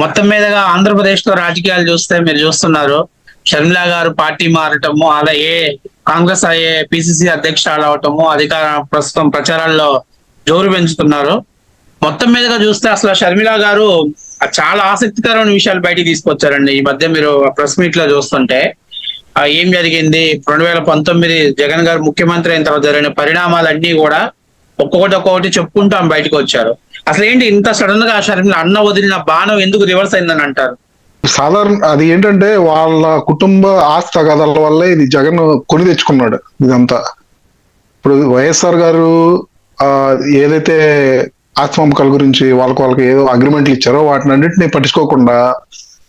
మొత్తం మీదగా ఆంధ్రప్రదేశ్లో రాజకీయాలు చూస్తే మీరు చూస్తున్నారు. షర్మిల గారు పార్టీ మారటము అలాగే కాంగ్రెస్ అయ్యే పిసిసి అధ్యక్షురాలు అవటము అధికార ప్రస్తుతం ప్రచారాల్లో జోరు పెంచుతున్నారు. మొత్తం మీదగా చూస్తే అసలు షర్మిల గారు చాలా ఆసక్తికరమైన విషయాలు బయటికి తీసుకొచ్చారండి. ఈ మధ్య మీరు ప్రెస్ మీట్లో చూస్తుంటే ఏం జరిగింది? రెండు వేల పంతొమ్మిది జగన్ గారు ముఖ్యమంత్రి అయిన తర్వాత జరిగిన పరిణామాలన్నీ కూడా ఒక్కొక్కటి ఒక్కొక్కటి చెప్పుకుంటూ ఆమె బయటకు వచ్చారు. అసలు ఏంటి ఇంత సడన్గా షర్మిల అన్న వదిలిన బాణం ఎందుకు రివర్స్ అయిందని అంటారు? సాధారణ అది ఏంటంటే వాళ్ళ కుటుంబ ఆస్తి తగాదాల వల్ల ఇది జగన్ కొని తెచ్చుకున్నాడు ఇదంతా. ఇప్పుడు వైఎస్ఆర్ గారు ఏదైతే ఆస్తి పంపకాల గురించి వాళ్ళకి వాళ్ళకి ఏదో అగ్రిమెంట్లు ఇచ్చారో వాటిని అన్నింటినీ పట్టించుకోకుండా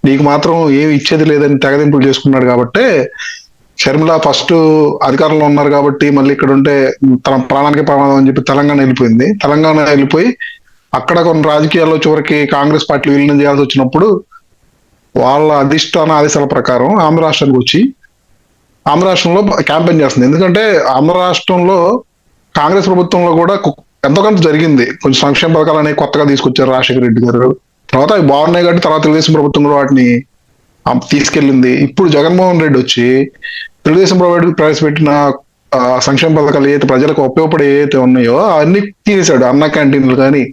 నీకు మాత్రం ఏమి ఇచ్చేది లేదని తెగదింపులు చేసుకున్నాడు కాబట్టి షర్మిల ఫస్ట్ అధికారంలో ఉన్నారు కాబట్టి మళ్ళీ ఇక్కడ ఉంటే తన ప్రాణానికి ప్రమాదం అని చెప్పి తెలంగాణ వెళ్ళిపోయింది. తెలంగాణ వెళ్ళిపోయి అక్కడ కొన్ని రాజకీయాల్లో చివరికి కాంగ్రెస్ పార్టీ విలీనం చేయాల్సి వచ్చినప్పుడు వాళ్ళ అధిష్టాన ఆదేశాల ప్రకారం ఆంధ్ర రాష్ట్రానికి వచ్చి ఆంధ్ర రాష్ట్రంలో క్యాంపెయిన్ చేస్తుంది. ఎందుకంటే ఆంధ్ర రాష్ట్రంలో కాంగ్రెస్ ప్రభుత్వంలో కూడా ఎంతో కొంత జరిగింది. కొంచెం సంక్షేమ పథకాలు అనేవి కొత్తగా తీసుకొచ్చారు రాజశేఖర రెడ్డి గారు. తర్వాత అవి బాగున్నాయి కాబట్టి తర్వాత తెలుగుదేశం ప్రభుత్వం కూడా వాటిని తీసుకెళ్ళింది. ఇప్పుడు జగన్మోహన్ రెడ్డి వచ్చి తెలుగుదేశం ప్రభుత్వం ప్రవేశపెట్టిన సంక్షేమ పథకాలు ఏదైతే ప్రజలకు ఉపయోగపడే ఏవైతే ఉన్నాయో అన్ని తీసేశాడు. అన్న క్యాంటీన్లు కానీ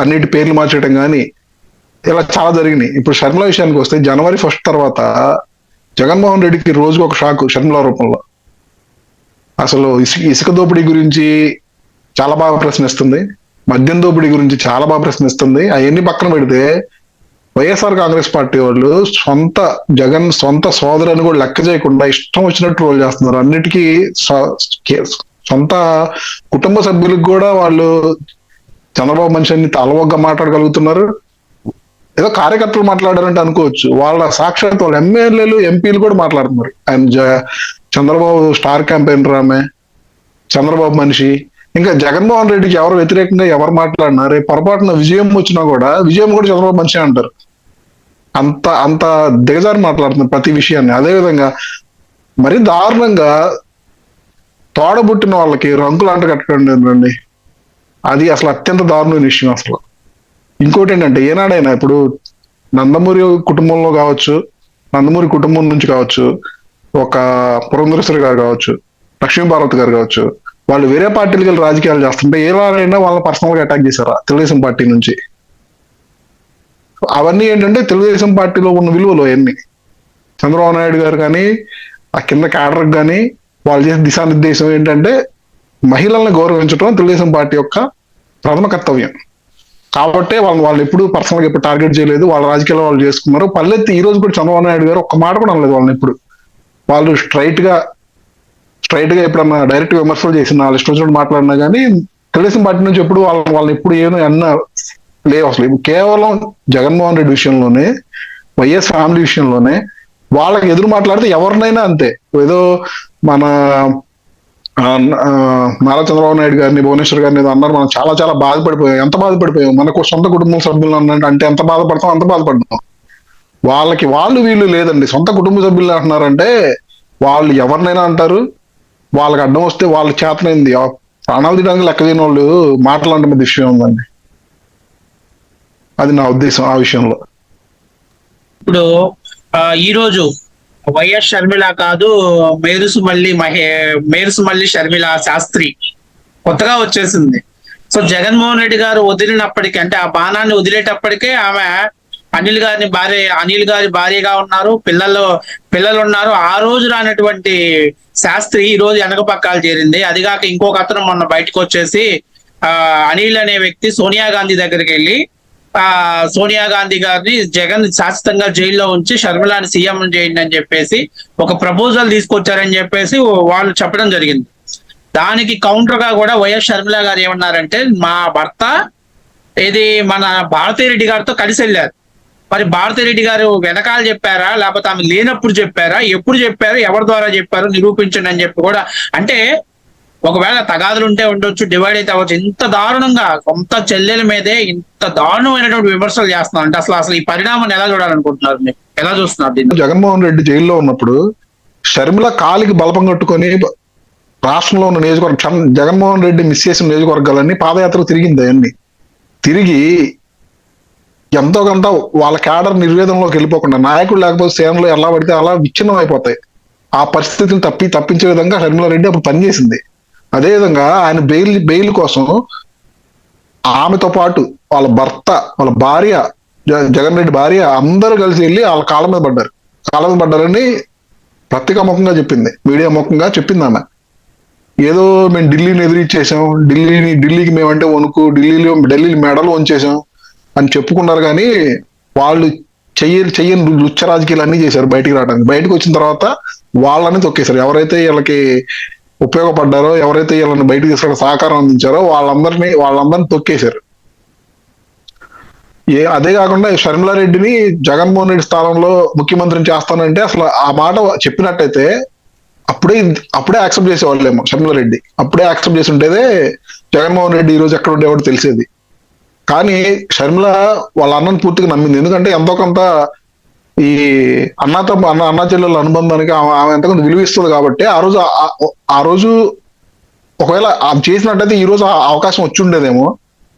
అన్నిటి పేర్లు మార్చడం కానీ ఇలా చాలా జరిగినాయి. ఇప్పుడు షర్మిల విషయానికి వస్తే జనవరి ఫస్ట్ తర్వాత జగన్మోహన్ రెడ్డికి రోజుకు ఒక షాక్ షర్మిల రూపంలో. అసలు ఇసుక ఇసుక దోపిడీ గురించి చాలా బాగా ప్రశ్నిస్తుంది. మద్యం దోపిడీ గురించి చాలా బాగా ప్రశ్నిస్తుంది. అవన్నీ పక్కన పెడితే వైఎస్ఆర్ కాంగ్రెస్ పార్టీ వాళ్ళు సొంత జగన్ సొంత సోదరుని కూడా లెక్క చేయకుండా ఇష్టం వచ్చినట్టు రోల్ చేస్తున్నారు. అన్నిటికీ సొంత కుటుంబ సభ్యులకు కూడా వాళ్ళు చంద్రబాబు మనిషిని అలవగ్గా మాట్లాడగలుగుతున్నారు. ఏదో కార్యకర్తలు మాట్లాడారంటే అనుకోవచ్చు. వాళ్ళ సాక్షాత్ వాళ్ళ ఎమ్మెల్యేలు ఎంపీలు కూడా మాట్లాడుతున్నారు. ఆయన జ- చంద్రబాబు స్టార్ క్యాంపెయినర్ ఆమె చంద్రబాబు మనిషి. ఇంకా జగన్మోహన్ రెడ్డికి ఎవరు వ్యతిరేకంగా ఎవరు మాట్లాడినా రేపు పొరపాటున విజయం వచ్చినా కూడా విజయం కూడా చంద్రబాబు మనిషి అంటారు. అంత అంత దిగజారి మాట్లాడుతున్నారు ప్రతి విషయాన్ని. అదే విధంగా మరి దారుణంగా తోడబుట్టిన వాళ్ళకి రంగులు అంట కట్టండి అది అసలు అత్యంత దారుణమైన విషయం అసలు. ఇంకోటి ఏంటంటే ఏనాడైనా ఇప్పుడు నందమూరి కుటుంబంలో కావచ్చు నందమూరి కుటుంబం నుంచి కావచ్చు ఒక పురంధరేశ్వరి గారు కావచ్చు లక్ష్మీభారత్ గారు కావచ్చు వాళ్ళు వేరే పార్టీలకు వెళ్ళి రాజకీయాలు చేస్తుంటే ఏ వారైనా వాళ్ళని పర్సనల్గా అటాక్ చేశారా తెలుగుదేశం పార్టీ నుంచి? అవన్నీ ఏంటంటే తెలుగుదేశం పార్టీలో ఉన్న విలువలు అవన్నీ. చంద్రబాబు నాయుడు గారు కానీ ఆ కింద క్యాడర్కి కానీ వాళ్ళు చేసే దిశానిర్దేశం ఏంటంటే మహిళల్ని గౌరవించడం తెలుగుదేశం పార్టీ యొక్క ప్రథమ కర్తవ్యం. కాబట్టి వాళ్ళు వాళ్ళు ఎప్పుడు పర్సనల్గా ఎప్పుడు టార్గెట్ చేయలేదు. వాళ్ళ రాజకీయాలు వాళ్ళు చేసుకున్నారు. పల్లెత్తి ఈ రోజు కూడా చంద్రబాబు నాయుడు గారు ఒక్క మాట కూడా అనలేదు వాళ్ళని ఇప్పుడు వాళ్ళు స్ట్రైట్గా స్ట్రైట్గా ఎప్పుడన్నా డైరెక్ట్ విమర్శలు చేసిన వాళ్ళు ఇష్టం వచ్చినట్టు మాట్లాడినా కానీ తెలుగుదేశం పార్టీ నుంచి ఎప్పుడు వాళ్ళ వాళ్ళని ఎప్పుడు ఏమో అన్న లేవు అసలు. కేవలం జగన్మోహన్ రెడ్డి విషయంలోనే వైఎస్ ఫ్యామిలీ విషయంలోనే వాళ్ళకి ఎదురు మాట్లాడితే ఎవరినైనా అంతే. ఏదో మన నారా చంద్రబాబు నాయుడు గారిని భువనేశ్వర్ గారిని ఏదో అన్నారు మనం చాలా చాలా బాధపడిపోయాం. ఎంత బాధపడిపోయాం? మనకు సొంత కుటుంబం సభ్యులు అన్నట్టు అంటే ఎంత బాధపడతాం అంత బాధపడతాం. వాళ్ళకి వాళ్ళు వీళ్ళు లేదండి. సొంత కుటుంబ సభ్యులు అంటున్నారంటే వాళ్ళు ఎవరినైనా అంటారు. వాళ్ళకి అడ్డం వస్తే వాళ్ళు చేతనైంది. ప్రాణాలు తీయడానికి లెక్క చేయని వాళ్ళు మాట్లాడటం మీద విషయం ఉందండి. అది నా ఉద్దేశం ఆ విషయంలో. ఇప్పుడు ఈరోజు వైఎస్ షర్మిల కాదు మేరుసుమల్లి మహే మేరుసుమల్లి షర్మిల శాస్త్రి. కొత్తగా వచ్చేసింది. సో జగన్మోహన్ రెడ్డి గారు వదిలినప్పటికీ అంటే ఆ బాణాన్ని వదిలేటప్పటికే ఆమె అనిల్ గారిని భార్య అనిల్ గారి భార్యగా ఉన్నారు పిల్లలు పిల్లలు ఉన్నారు ఆ రోజు రానటువంటి శాస్త్రి ఈ రోజు వెనక పక్కాలు చేరింది అదిగాక ఇంకొక అతను మొన్న బయటకు వచ్చేసి ఆ అనిల్ అనే వ్యక్తి సోనియా గాంధీ దగ్గరికి వెళ్ళి ఆ సోనియా గాంధీ గారిని జగన్ శాశ్వతంగా జైల్లో ఉంచి షర్మిలాని సీఎం చేయండి అని చెప్పేసి ఒక ప్రపోజల్ తీసుకొచ్చారని చెప్పేసి వాళ్ళు చెప్పడం జరిగింది. దానికి కౌంటర్గా కూడా వైఎస్ షర్మిల గారు ఏమన్నారంటే మా భర్త ఇది మన భారతీరెడ్డి గారితో కలిసి వెళ్ళారు. మరి భారతీరెడ్డి గారు వెనకాల చెప్పారా? లేకపోతే ఆమె లేనప్పుడు చెప్పారా? ఎప్పుడు చెప్పారు? ఎవరి ద్వారా చెప్పారు? నిరూపించండి అని చెప్పి కూడా అంటే ఒకవేళ తగాదులు ఉంటే ఉండొచ్చు డివైడ్ అయితే అవ్వచ్చు. ఇంత దారుణంగా కొంత చెల్లెల మీదే ఇంత దారుణమైనటువంటి విమర్శలు చేస్తున్నారు. అంటే అసలు అసలు ఈ పరిణామాన్ని ఎలా చూడాలనుకుంటున్నారు ఎలా చూస్తున్నారు దీన్ని? జగన్మోహన్ రెడ్డి జైల్లో ఉన్నప్పుడు షర్మిల కాలికి బలపం కట్టుకొని రాష్ట్రంలో ఉన్న నియోజకవర్గం జగన్మోహన్ రెడ్డి మిస్ చేసిన నియోజకవర్గాలన్నీ పాదయాత్ర తిరిగింది అవన్నీ. తిరిగి ఎంతో కొంత వాళ్ళ క్యాడర్ నిర్వేదంలోకి వెళ్ళిపోకుండా నాయకుడు లేకపోతే సేనలో ఎలా పడితే అలా విచ్ఛిన్నం అయిపోతాయి ఆ పరిస్థితిని తప్పి తప్పించే విధంగా షర్మిలారెడ్డి అప్పుడు పనిచేసింది. అదేవిధంగా ఆయన బెయిల్ బెయిల్ కోసం ఆమెతో పాటు వాళ్ళ భర్త వాళ్ళ భార్య జగన్ రెడ్డి భార్య అందరూ కలిసి వెళ్ళి వాళ్ళ కాళ్ళ మీద పడ్డారు. కాళ్ళ మీద పడ్డారని పత్రికా ముఖంగా చెప్పింది. మీడియా ముఖంగా చెప్పింది ఆమె. ఏదో మేము ఢిల్లీని ఎదిరించేసాం ఢిల్లీని ఢిల్లీకి మేమంటే వణుకు ఢిల్లీలో ఢిల్లీ మెడలు వంచేసాం అని చెప్పుకున్నారు కానీ వాళ్ళు చెయ్య చెయ్యని లుచ్చ రాజకీయాలు అన్ని చేశారు బయటికి రావడానికి. బయటకు వచ్చిన తర్వాత వాళ్ళని తొక్కేశారు. ఎవరైతే వీళ్ళకి ఉపయోగపడ్డారో ఎవరైతే వీళ్ళని బయటకు తీసుకుని సహకారం అందించారో వాళ్ళందరినీ వాళ్ళందరినీ తొక్కేశారు. ఏ అదే కాకుండా షర్మిలారెడ్డిని జగన్మోహన్ రెడ్డి స్థానంలో ముఖ్యమంత్రిని చేస్తానంటే అసలు ఆ మాట చెప్పినట్టయితే అప్పుడే అప్పుడే యాక్సెప్ట్ చేసేవాళ్ళేమో షర్మిలారెడ్డి అప్పుడే యాక్సెప్ట్ చేసి ఉంటేదే జగన్మోహన్ రెడ్డి ఈ రోజు ఎక్కడ ఉండేవాడు తెలిసేది. కానీ షర్మిల వాళ్ళ అన్నను పూర్తిగా నమ్మింది. ఎందుకంటే ఎంతో కొంత ఈ అన్నతో అన్న అన్న చెల్లెల అనుబంధానికి ఆమె ఆమె ఎంతో విలువ ఇస్తుంది కాబట్టి ఆ రోజు ఆ- రోజు ఒకవేళ ఆమె చేసినట్టయితే ఈ రోజు ఆ అవకాశం వచ్చి ఉండేదేమో.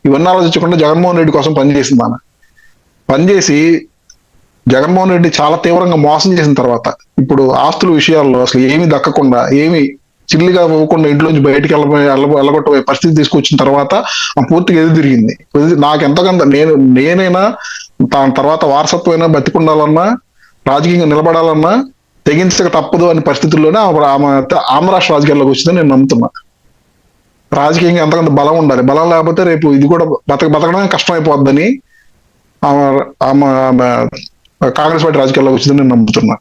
ఇవన్నీ ఆలోచించకుండా జగన్మోహన్ రెడ్డి కోసం పనిచేసింది ఆమె. పనిచేసి జగన్మోహన్ రెడ్డి చాలా తీవ్రంగా మోసం చేసిన తర్వాత ఇప్పుడు ఆస్తుల విషయాల్లో అసలు ఏమి దక్కకుండా ఏమి చిల్లిగా ఇవ్వకుండా ఇంట్లోంచి బయటికి వెళ్ళబో వెళ్ళగొట్టబోయే పరిస్థితి తీసుకొచ్చిన తర్వాత ఆ పూర్తిగా ఎదురు తిరిగింది? నాకు ఎంతకంత నేను నేనైనా దాని తర్వాత వారసత్వమైనా బతికుండాలన్నా రాజకీయంగా నిలబడాలన్నా తెగించక తప్పదు అనే పరిస్థితుల్లోనే ఆమె ఆమె ఆంధ్ర రాష్ట్ర రాజకీయాల్లోకి వచ్చిందని నేను నమ్ముతున్నా. రాజకీయంగా ఎంతకంత బలం ఉండాలి. బలం లేకపోతే రేపు ఇది కూడా బతక బతకడమే కష్టం అయిపోద్దని ఆమె ఆమె ఆమె కాంగ్రెస్ పార్టీ రాజకీయాల్లోకి వచ్చిందని నేను నమ్ముతున్నా.